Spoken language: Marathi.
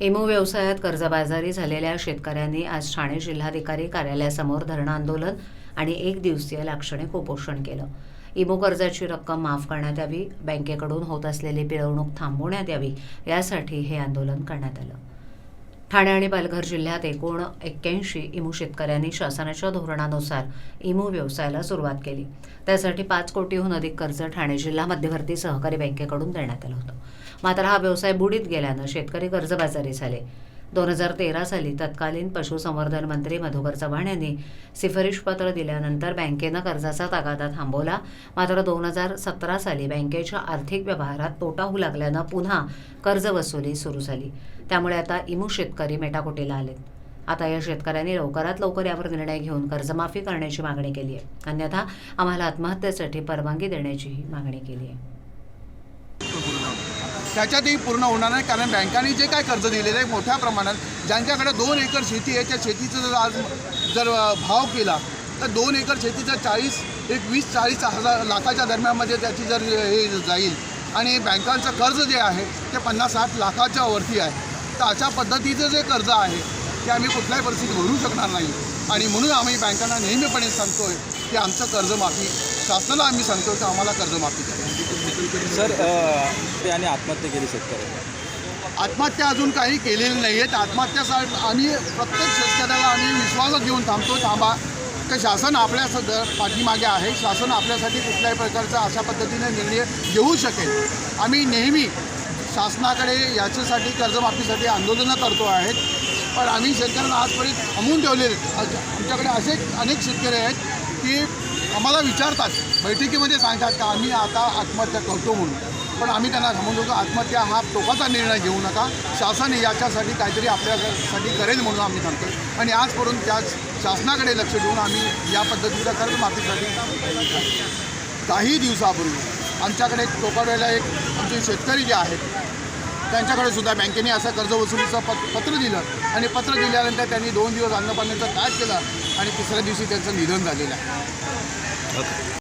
इमू व्यवसायात कर्जबाजारी झालेल्या शेतकऱ्यांनी आज ठाणे जिल्हाधिकारी कार्यालयासमोर धरणं आंदोलन आणि एक दिवसीय लाक्षणिक उपोषण केलं. इमो कर्जाची रक्कम माफ करण्यात यावी बँकेकडून होत असलेली पिळवणूक थांबवण्यात यावी यासाठी हे आंदोलन करण्यात आलं. ठाणे आणि पालघर जिल्ह्यात एकूण एक्क्याऐंशी इमू शेतकऱ्यांनी शासनाच्या धोरणानुसार इमू व्यवसायाला सुरुवात केली. त्यासाठी पाच कोटीहून अधिक कर्ज ठाणे जिल्हा मध्यवर्ती सहकारी बँकेकडून देण्यात आलं होतं. मात्र हा व्यवसाय बुडीत गेल्यानं शेतकरी कर्जबाजारी झाले. दोन हजार तेरा साली तत्कालीन पशुसंवर्धन मंत्री मधुकर चव्हाण यांनी सिफारिश पत्र दिल्यानंतर बँकेनं कर्जाचा तगादा थांबवला. मात्र दोन हजार सतरा साली बँकेच्या आर्थिक व्यवहारात तोटा होऊ लागल्यानं पुन्हा कर्ज वसुली सुरू झाली. त्यामुळे आता इमू शेतकरी मेटाकुटीला आलेत. आता या शेतकऱ्यांनी लवकरात लवकर यावर निर्णय घेऊन कर्जमाफी करण्याची मागणी केली आहे. अन्यथा आम्हाला आत्महत्येसाठी परवानगी देण्याचीही मागणी केली आहे. त्याच्यातही पूर्ण होणार नाही. कारण बँकांनी जे काय कर्ज दिलेलं आहे मोठ्या प्रमाणात ज्यांच्याकडे दोन एकर शेती आहे त्या शेतीचा जर आज जर भाव केला तर दोन एकर शेतीचा चाळीस एक वीस चाळीस हजार लाखाच्या दरम्यानमध्ये त्याची जर हे जाईल. आणि बँकांचं कर्ज जे आहे ते पन्नास साठ लाखाच्या वरती आहे. तर अशा पद्धतीचं जे कर्ज आहे ते आम्ही कुठल्याही परिस्थितीत भरू शकणार नाही. आणि म्हणून आम्ही बँकांना नेहमीपणे सांगतोय की आमचं कर्जमाफी शासनाला आम्ही सांगतो की आम्हाला कर्जमाफी करा. सर अ, याने आत्महत्या केली शेतकऱ्याने. आत्महत्या अजून काही केलेली नाही आहेत आत्महत्यासाठी आम्ही प्रत्येक शेतकऱ्याला आम्ही विश्वासात घेऊन थांबतो थांबा. की शासन आपल्या सद पाठीमागे आहे. शासन आपल्यासाठी कुठल्याही प्रकारचा अशा पद्धतीने निर्णय घेऊ शकेल. आम्ही नेहमी शासनाकडे याच्यासाठी कर्जमाफीसाठी आंदोलनं करतो आहेत. पण आम्ही शेतकऱ्यांना आजपर्यंत थांबवून ठेवलेले आमच्याकडे असे अनेक शेतकरी आहेत की आम्हाला विचारतात बैठकीमध्ये सांगतात का आम्ही आता आत्महत्या करतो म्हणून. पण आम्ही त्यांना समजतो की आत्महत्या हा टोकाचा निर्णय घेऊ नका. शासन याच्यासाठी काहीतरी आपल्यासाठी करेल म्हणून आम्ही सांगतो आणि आजपर्यंत त्या शासनाकडे लक्ष देऊन आम्ही या पद्धतीच्या कर्जमाफीसाठी काही दिवसापूर्वी आमच्याकडे एक एक आमचे शेतकरी जे आहेत त्यांच्याकडे सुद्धा बँकेने असं कर्जवसुलीचं पत पत्र दिलं आणि पत्र दिल्यानंतर त्यांनी दोन दिवस अन्नपाण्याचा त्याग केला आणि तिसऱ्या दिवशी त्यांचं निधन झालेलं आहे.